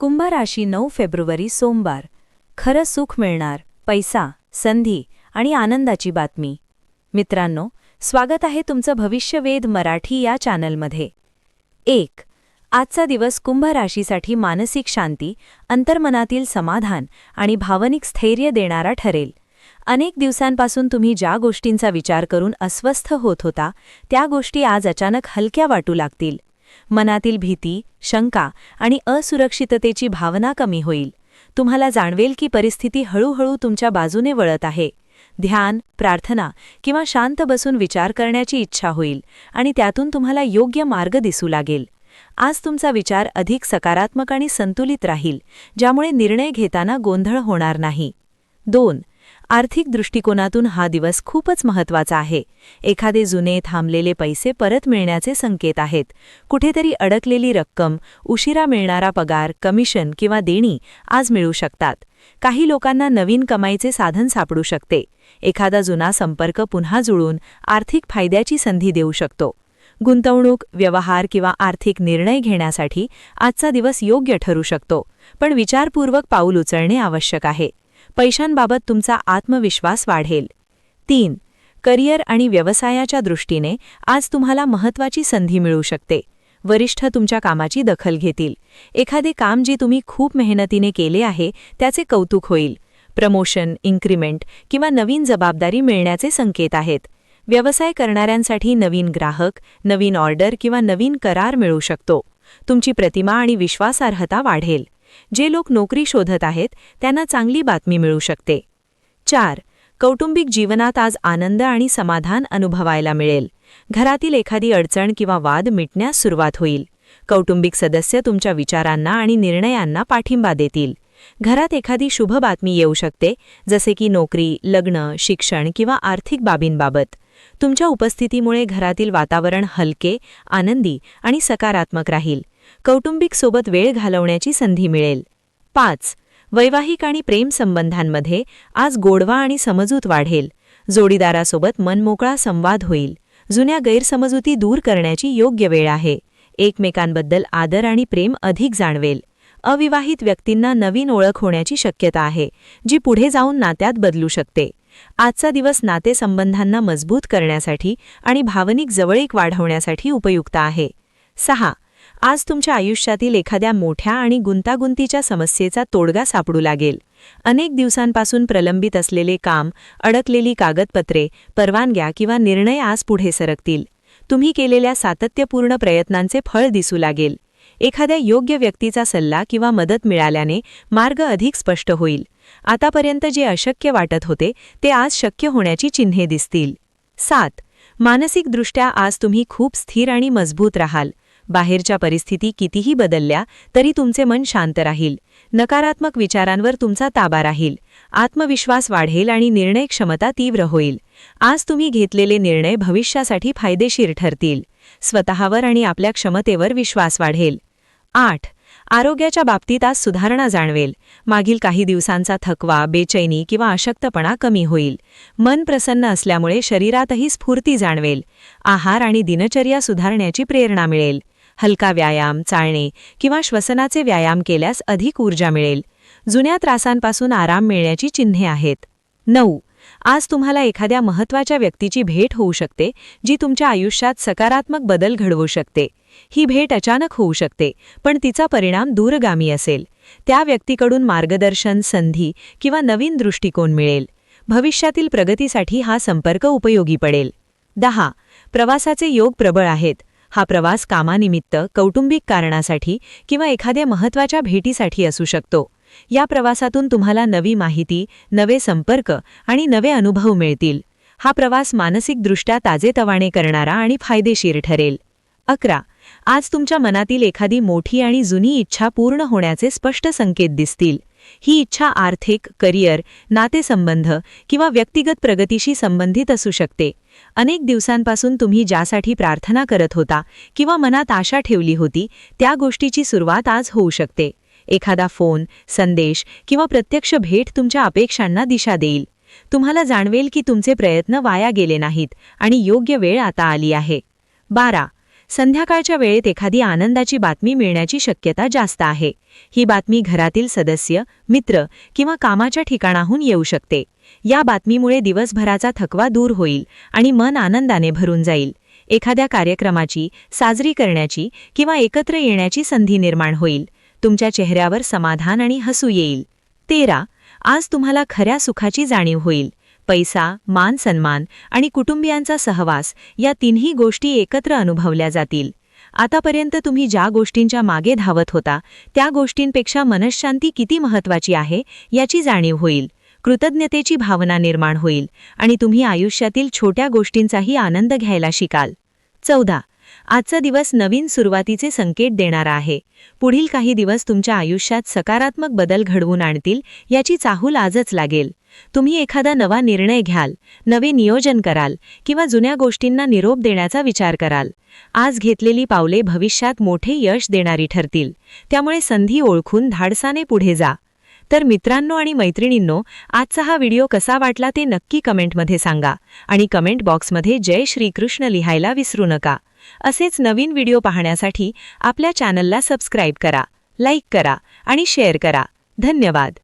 कुंभ राशी नऊ फेब्रुवारी सोमवार. खरं सुख मिळणार. पैसा संधी आणि आनंदाची बातमी. मित्रांनो स्वागत आहे तुमचं भविष्यवेध मराठी या चॅनलमध्ये. एक आजचा दिवस कुंभ राशीसाठी मानसिक शांती अंतर्मनातील समाधान आणि भावनिक स्थैर्य देणारा ठरेल. अनेक दिवसांपासून तुम्ही ज्या गोष्टींचा विचार करून अस्वस्थ होत होता त्या गोष्टी आज अचानक हलक्या वाटू लागतील. मनातील भीती शंका आणि असुरक्षिततेची भावना कमी होईल. तुम्हाला जाणवेल की परिस्थिती हळूहळू तुमच्या बाजूने वळत आहे. ध्यान प्रार्थना किंवा शांत बसून विचार करण्याची इच्छा होईल आणि त्यातून तुम्हाला योग्य मार्ग दिसू लागेल. आज तुमचा विचार अधिक सकारात्मक आणि संतुलित राहील ज्यामुळे निर्णय घेताना गोंधळ होणार नाही. दोन आर्थिक दृष्टिकोनातून हा दिवस खूपच महत्त्वाचा आहे. एखादे जुने थांबलेले पैसे परत मिळण्याचे संकेत आहेत. कुठेतरी अडकलेली रक्कम उशिरा मिळणारा पगार कमिशन किंवा देणी आज मिळू शकतात. काही लोकांना नवीन कमाईचे साधन सापडू शकते. एखादा जुना संपर्क पुन्हा जुळून आर्थिक फायद्याची संधी देऊ शकतो. गुंतवणूक व्यवहार किंवा आर्थिक निर्णय घेण्यासाठी आजचा दिवस योग्य ठरू शकतो. पण विचारपूर्वक पाऊल उचलणे आवश्यक आहे. पैशांबाबत तुमचा आत्मविश्वास वाढेल. तीन करिअर आणि व्यवसायाच्या दृष्टीने आज तुम्हाला महत्त्वाची संधी मिळू शकते. वरिष्ठ तुमच्या कामाची दखल घेतील. एखादे काम जे तुम्ही खूप मेहनतीने केले आहे त्याचे कौतुक होईल. प्रमोशन इन्क्रिमेंट किंवा नवीन जबाबदारी मिळण्याचे संकेत आहेत. व्यवसाय करणाऱ्यांसाठी नवीन ग्राहक नवीन ऑर्डर किंवा नवीन करार मिळू शकतो. तुमची प्रतिमा आणि विश्वासार्हता वाढेल. जे लोक नोकरी शोधत आहेत त्यांना चांगली बातमी मिळू शकते. चार कौटुंबिक जीवनात आज आनंद आणि समाधान अनुभवायला मिळेल. घरातील एखादी अडचण किंवा वाद मिटण्यास सुरुवात होईल. कौटुंबिक सदस्य तुमच्या विचारांना आणि निर्णयांना पाठिंबा देतील. घरात एखादी शुभ बातमी येऊ शकते जसे की नोकरी लग्न शिक्षण किंवा आर्थिक बाबींबाबत. तुमच्या उपस्थितीमुळे घरातील वातावरण हलके आनंदी आणि सकारात्मक राहील. कौटुंबिक सोबत वेळ घालवण्याची संधी मिळेल. पाच. वैवाहिक आणि प्रेमसंबंधांमध्ये आज गोडवा आणि समजूत वाढेल. जोडीदारासोबत मनमोकळा संवाद होईल. जुन्या गैरसमजुती दूर करण्याची योग्य वेळ आहे. एकमेकांबद्दल आदर आणि प्रेम अधिक जाणवेल. अविवाहित व्यक्तींना नवीन ओळख होण्याची शक्यता आहे जी पुढे जाऊन नात्यात बदलू शकते. आजचा दिवस नातेसंबंधांना मजबूत करण्यासाठी आणि भावनिक जवळीक वाढवण्यासाठी उपयुक्त आहे. सहा. आज तुमच्या आयुष्यातील एखाद्या मोठ्या आणि गुंतागुंतीच्या समस्येचा तोडगा सापडू लागेल. अनेक दिवसांपासून प्रलंबित असलेले काम अडकलेली कागदपत्रे परवानग्या किंवा निर्णय आज पुढे सरकतील. तुम्ही केलेल्या सातत्यपूर्ण प्रयत्नांचे फळ दिसू लागेल. एखाद्या योग्य व्यक्तीचा सल्ला किंवा मदत मिळाल्याने मार्ग अधिक स्पष्ट होईल. आतापर्यंत जे अशक्य वाटत होते ते आज शक्य होण्याची चिन्हे दिसतील. सात. मानसिकदृष्ट्या आज तुम्ही खूप स्थिर आणि मजबूत राहाल. बाहेरच्या परिस्थिती कितीही बदलल्या तरी तुमचे मन शांत राहील. नकारात्मक विचारांवर तुमचा ताबा राहील. आत्मविश्वास वाढेल आणि निर्णय क्षमता तीव्र होईल. आज तुम्ही घेतलेले निर्णय भविष्यासाठी फायदेशीर ठरतील. स्वतःवर आणि आपल्या क्षमतेवर विश्वास वाढेल. आठ. आरोग्याच्या बाबतीत आज सुधारणा जाणवेल. मागील काही दिवसांचा थकवा बेचैनी किंवा अशक्तपणा कमी होईल. मन प्रसन्न असल्यामुळे शरीरातही स्फूर्ती जाणवेल. आहार आणि दिनचर्या सुधारण्याची प्रेरणा मिळेल. हलका व्यायाम चालणे किंवा श्वसनाचे व्यायाम केल्यास अधिक ऊर्जा मिळेल. जुन्या त्रासांपासून आराम मिळण्याची चिन्हे आहेत. नऊ. आज तुम्हाला एखाद्या महत्त्वाच्या व्यक्तीची भेट होऊ शकते जी तुमच्या आयुष्यात सकारात्मक बदल घडवू शकते. ही भेट अचानक होऊ शकते पण तिचा परिणाम दूरगामी असेल. त्या व्यक्तीकडून मार्गदर्शन संधी किंवा नवीन दृष्टिकोन मिळेल. भविष्यातील प्रगतीसाठी हा संपर्क उपयोगी पडेल. दहा. प्रवासाचे योग प्रबळ आहेत. हा प्रवास कामानिमित्त कौटुंबिक कारणासाठी किंवा एखाद्या महत्त्वाच्या भेटीसाठी असू शकतो. या प्रवासातून तुम्हाला नवी माहिती नवे संपर्क आणि नवे अनुभव मिळतील. हा प्रवास मानसिकदृष्ट्या ताजेतवाणे करणारा आणि फायदेशीर ठरेल. अकरा. आज तुमच्या मनातील एखादी मोठी आणि जुनी इच्छा पूर्ण होण्याचे स्पष्ट संकेत दिसतील. ही इच्छा आर्थिक करिअर नातेसंबंध किंवा व्यक्तिगत प्रगतीशी संबंधित असू शकते. अनेक दिवसांपासून तुम्ही ज्यासाठी प्रार्थना करत होता किंवा मनात आशा ठेवली होती त्या गोष्टीची सुरुवात आज होऊ शकते. एखादा फोन संदेश किंवा प्रत्यक्ष भेट तुमच्या अपेक्षांना दिशा देईल. तुम्हाला जाणवेल की तुमचे प्रयत्न वाया गेले नाहीत आणि योग्य वेळ आता आली आहे. बारा. संध्याकाळच्या वेळेत एखादी आनंदाची बातमी मिळण्याची शक्यता जास्त आहे. ही बातमी घरातील सदस्य मित्र किंवा कामाच्या ठिकाणाहून येऊ शकते. या बातमीमुळे दिवसभराचा थकवा दूर होईल आणि मन आनंदाने भरून जाईल. एखाद्या कार्यक्रमाची साजरी करण्याची किंवा एकत्र येण्याची संधी निर्माण होईल. तुमच्या चेहऱ्यावर समाधान आणि हसू येईल. तेरा. आज तुम्हाला खऱ्या सुखाची जाणीव होईल. पैसा मान सन्मान आणि कुटुंबियांचा सहवास या तिन्ही गोष्टी एकत्र अनुभवल्या जातील. आतापर्यंत तुम्ही ज्या गोष्टींच्या मागे धावत होता त्या गोष्टींपेक्षा मनःशांती किती महत्वाची आहे याची जाणीव होईल. कृतज्ञतेची भावना निर्माण होईल आणि तुम्ही आयुष्यातील छोट्या गोष्टींचाही आनंद घ्यायला शिकाल. चौदा. आजचा दिवस नवीन सुरुवातीचे संकेत देणारा आहे. पुढील काही दिवस तुमच्या आयुष्यात सकारात्मक बदल घडवून आणतील याची चाहूल आजच लागेल. तुम्ही एखादा नवा निर्णय घ्याल नवे नियोजन कराल किंवा जुन्या गोष्टींना निरोप देण्याचा विचार कराल. आज घेतलेली पावले भविष्यात मोठे यश देणारी ठरतील. त्यामुळे संधी ओळखून धाडसाने पुढे जा. तर मित्रांनो आणि मैत्रिणींनो आजचा हा व्हिडिओ कसा वाटला ते नक्की कमेंटमध्ये सांगा आणि कमेंट बॉक्समध्ये जय श्रीकृष्ण लिहायला विसरू नका. असेच नवीन व्हिडिओ पाहण्यासाठी आपल्या चॅनलला सबस्क्राईब करा लाईक करा आणि शेअर करा. धन्यवाद.